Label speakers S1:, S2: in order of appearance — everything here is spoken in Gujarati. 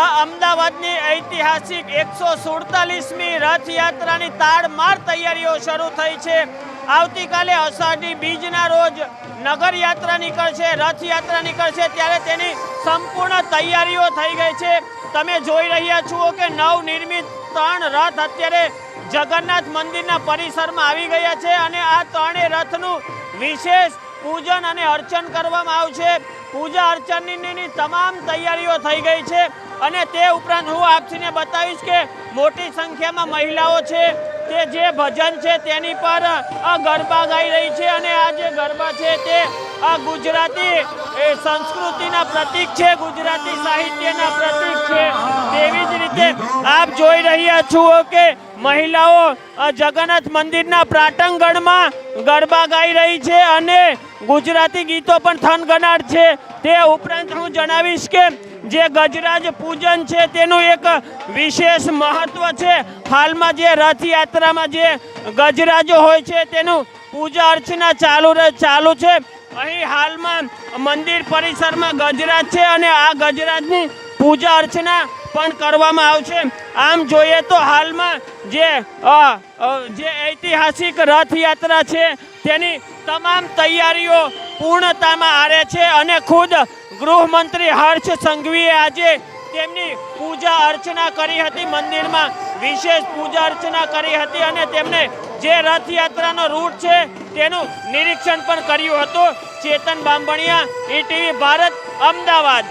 S1: આ અમદાવાદની ઐતિહાસિક એકસો સુડતાલીસમી રથયાત્રાની તાડમાર તૈયારીઓ શરૂ થઈ છે. આવતીકાલે અષાઢી બીજના રોજ નગરયાત્રા નીકળશે, રથયાત્રા નીકળશે, ત્યારે તેની સંપૂર્ણ તૈયારીઓ થઈ ગઈ છે. તમે જોઈ રહ્યા છો કે નવનિર્મિત ત્રણ રથ અત્યારે જગન્નાથ મંદિરના પરિસરમાં આવી ગયા છે અને આ ત્રણેય રથનું વિશેષ પૂજન અને અર્ચન કરવામાં આવશે. પૂજા અર્ચનની તમામ તૈયારીઓ થઈ ગઈ છે. અને તે ઉપરાંત હું આપસીને બતાવીશ કે મોટી સંખ્યામાં મહિલાઓ છે, તે જે ભજન છે તેની પર ગરબા ગાઈ રહી છે અને આ જે ગરબા છે તે આ ગુજરાતી સંસ્કૃતિના પ્રતીક છે, ગુજરાતી સાહિત્યના પ્રતીક છે. તેવી જ રીતે આપ જોઈ રહ્યા છો કે મહિલાઓ જગન્નાથ મંદિરના પ્રાટંગણમાં ગરબા ગાઈ રહી છે અને ગુજરાતી ગીતો પણ થનગનાટ છે. તે ઉપરાંત હું જણાવીશ કે જે ગજરાજ પૂજન છે, તેનું એક વિશેષ મહત્વ છે. હાલમાં જે રથયાત્રામાં જે ગજરાજો હોય છે, તેનું પૂજા અર્ચના ચાલુ ચાલુ છે. અહીં હાલમાં મંદિર પરિસરમાં ગજરાજ છે અને આ ગજરાજની પૂજા અર્ચના પણ કરવામાં આવશે. આમ જોઈએ તો હાલમાં જે જે ઐતિહાસિક રથયાત્રા છે, તેની તમામ તૈયારીઓ પૂર્ણતામાં આરે છે અને ખુદ ગૃહમંત્રી હર્ષ સંઘવીએ આજે તેમની પૂજા અર્ચના કરી હતી. મંદિરમાં વિશેષ પૂજા અર્ચના કરી હતી અને તેમણે જે રથયાત્રાનો રૂટ છે તેનું નિરીક્ષણ પણ કર્યું હતું. ચેતન બાંભણિયા, ઈટીવી ભારત, અમદાવાદ.